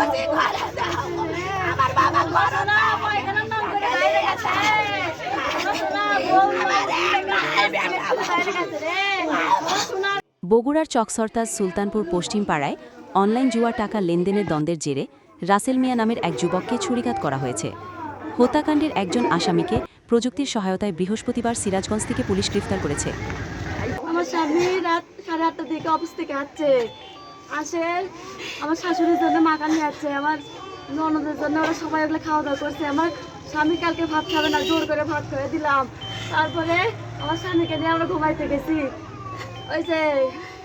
করছি ঘরে যাও। আমার বাবা করো না বগুড়ার চকসরতাজ সুলতানপুর পশ্চিম পাড়ায় অনলাইন জুয়া টাকা লেনদেনের দ্বন্দ্বের জেরে রাসেল মিয়া নামের এক যুবককে ছুরিকাত করা হয়েছে। হত্যাকাণ্ডের একজন আসামিকে প্রযুক্তির সহায়তায় বৃহস্পতিবার সিরাজগঞ্জ থেকে পুলিশ গ্রেফতার করেছে। আমার স্বামী রাত সাড়ে আটটার দিকে অফিস থেকে আসছে। আসে আমার শাশুড়ির জন্য মাকান আসছে আমার ননদের জন্য ওরা সবাই ওগুলো খাওয়া দাওয়া করছে। আমার স্বামী কালকে ভাত খাবে না, জোর করে ভাত খেয়ে দিলাম। তারপরে আমার স্বামীকে নিয়ে আমরা ঘুমাইতে গেছি। ওই যে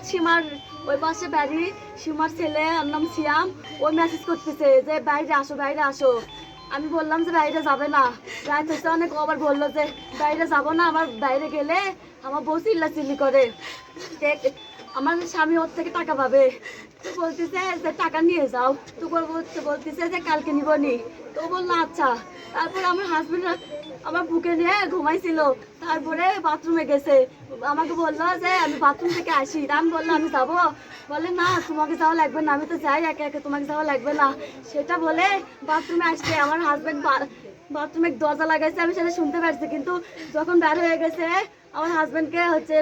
সীমার ওই পাশে বাড়ি, সীমার ছেলে, ওর নাম সিয়াম, ও মেসেজ করতেছে যে, বাইরে আসো বাইরে আসো। আমি বললাম যে, বাইরে যাবে না। রাত হচ্ছে অনেক আবার বলল যে, বাইরে যাব না, আমার বাইরে গেলে আমার বউ চিল্লা চিল্লি করে আমার স্বামী ওর থেকে টাকা পাবে। তো বলতেছে যে টাকা নিয়ে যাও। তো বল- বলতে বলতেছে যে কালকে নিবনি তো ও বলল আচ্ছা। তারপরে আমার হাজবেন্ড আমার বুকে নিয়ে ঘুমাইছিল। তারপরে বাথরুমে গেছে। আমাকে বলল যে, আমি বাথরুম থেকে আসি। তা আমি বললাম আমি যাব। বলে না, তোমাকে যাওয়া লাগবে না। আমি তো যাই, একে একে তোমাকে যাওয়া লাগবে না। সেটা বলে বাথরুমে আসছে আমার হাজবেন্ড বাথরুমে দরজা লাগাইছে, আমি সেটা শুনতে পারছি, কিন্তু যখন বের হয়ে গেছে, আমার হাজবেন্ডকে হচ্ছে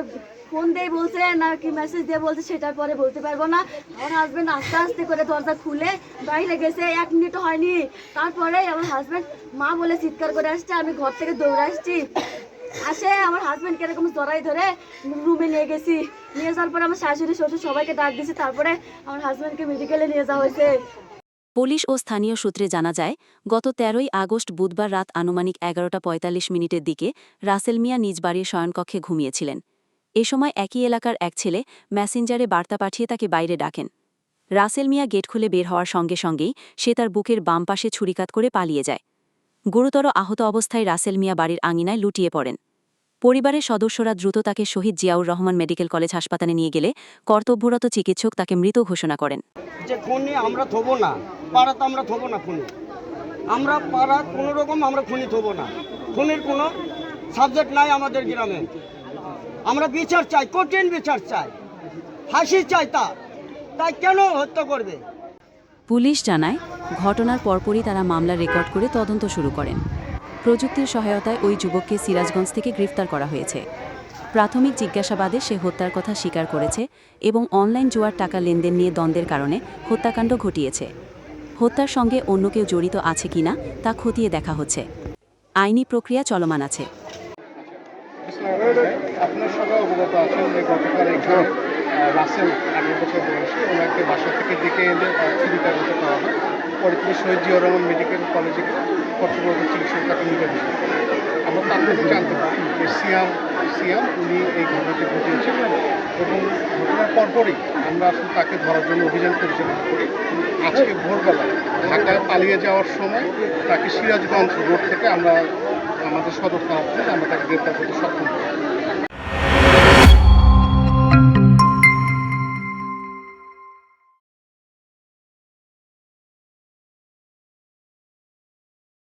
ফোন দিয়ে বলছে, না কি মেসেজ দিয়ে বলছে, সেটার পরে বলতে পারব না। আমার হাজবেন্ড আস্তে আস্তে করে দরজা খুলে বাইরে গেছে, এক মিনিটও হয়নি। তারপরে আমার হাজবেন্ড মা বলে চিৎকার করে আসছে, আমি ঘর থেকে দৌড়ে আসছি। আসে আমার হাজবেন্ডকে এরকম জড়াই ধরে রুমে নিয়ে গেছি। নিয়ে যাওয়ার পরে আমার শাশুড়ি, শ্বশুর সবাইকে ডাক দিয়েছি তারপরে আমার হাজবেন্ডকে মেডিকেলে নিয়ে যাওয়া হয়েছে। পুলিশ ও স্থানীয় সূত্রে জানা যায়, গত তেরোই আগস্ট বুধবার রাত আনুমানিক এগারোটা পঁয়তাল্লিশ মিনিটের দিকে রাসেল মিয়া নিজ বাড়ির শয়নকক্ষে ঘুমিয়েছিলেন। এ সময় একই এলাকার এক ছেলে ম্যাসেঞ্জারে বার্তা পাঠিয়ে তাকে বাইরে ডাকেন। রাসেল মিয়া গেট খুলে বের হওয়ার সঙ্গে সঙ্গেই সে তার বুকের বাম পাশে ছুরিকাত করে পালিয়ে যায়। গুরুতর আহত অবস্থায় রাসেল মিয়া বাড়ির আঙিনায় লুটিয়ে পড়েন। পরিবারের সদস্যরা দ্রুত তাকে শহীদ জিয়াউর রহমান মেডিকেল কলেজ হাসপাতালে নিয়ে গেলে কর্তব্যরত চিকিৎসক তাকে মৃত ঘোষণা করেন। যে আমরা থবো না। পাড়াতে আমরা থবো না খুনি। আমরা পাড়া কোনো রকম আমরা খুনি থবো না। খুনির কোনো সাবজেক্ট নাই আমাদের গ্রামে। আমরা বিচার চাই, কঠিন বিচার চাই। ফাঁসি চাই তা তাই কেন হত্যা করবে? পুলিশ জানায়, ঘটনার পরপরই তারা মামলা রেকর্ড করে তদন্ত শুরু করেন। প্রযুক্তির সহায়তায় ওই যুবককে সিরাজগঞ্জ থেকে গ্রেফতার করা হয়েছে। প্রাথমিক জিজ্ঞাসাবাদে সে হত্যার কথা স্বীকার করেছে এবং অনলাইন জুয়ার টাকা লেনদেন নিয়ে দ্বন্দ্বের কারণে হত্যাকাণ্ড ঘটিয়েছে। হত্যার সঙ্গে অন্য কেউ জড়িত আছে কিনা তা খতিয়ে দেখা হচ্ছে। আইনি প্রক্রিয়া চলমান আছে। চিকিৎসক তাকে আমরা তার জানতে পারি সিয়াম সিয়াম উনি এই ঘটনাটি ঘটিয়েছেন এবং ঘটনার পরপরই আমরা আসলে তাকে ধরার জন্য অভিযান পরিচালনা করি। আজকে ভোরবেলা ঢাকায় পালিয়ে যাওয়ার সময় তাকে সিরাজগঞ্জ রোড থেকে আমরা, আমাদের সদর থানা আমরা তাকে গ্রেপ্তার করতে সক্ষম হই